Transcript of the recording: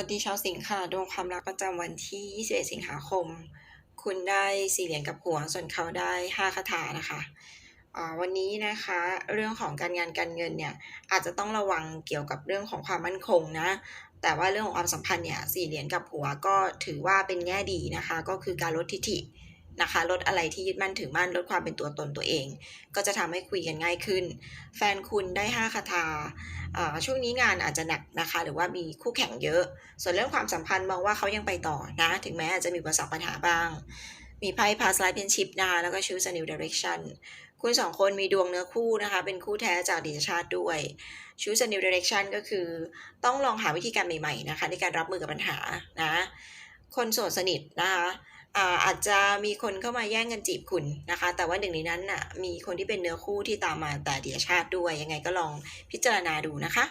วัสดีชาวสิงค์ค่ะดวงความรักประจำวันที่ 21 สิงหาคม คุณได้สี่เหรียญกับหัว ส่วนเขาได้ห้าคาถานะคะวันนี้นะคะเรื่องของการงานการเงินเนี่ยอาจจะต้องระวังเกี่ยวกับเรื่องของความมั่นคงนะแต่ว่าเรื่องของความสัมพันธ์เนี่ยสี่เหรียญกับหัวก็ถือว่าเป็นแง่ดีนะคะ ก็คือการลดทิฐิ นะคะ ลดอะไรที่ยึดมั่นถือมั่นลดความเป็นตัวตนตัวเอง ก็จะทำให้คุยกันง่ายขึ้น แฟนคุณได้ห้าคาถาอ่าช่วงนี้งานอาจจะหนักนะคะ หรือว่ามีคู่แข่งเยอะ ส่วนเรื่องความสัมพันธ์มองว่าเขายังไปต่อนะ ถึงแม้อาจจะมีอุปสรรคปัญหาบ้าง มีไพ่ past life friendship นะคะแล้วก็ choose a new direction คุณสองคนมีดวงเนื้อคู่นะคะ เป็นคู่แท้จากดีตชาติด้วย choose a new direction ก็คือต้องลองหาวิธีการใหม่ๆนะคะ ในการรับมือกับปัญหานะ คนโสดสนิทนะคะ อาจจะมีคนเข้ามาแย่งกันจีบคุณนะคะ แต่ว่าหนึ่งในนั้นน่ะมีคนที่เป็นเนื้อคู่ที่ตามมาแต่เดียชาติด้วยยังไงก็ลองพิจารณาดูนะคะ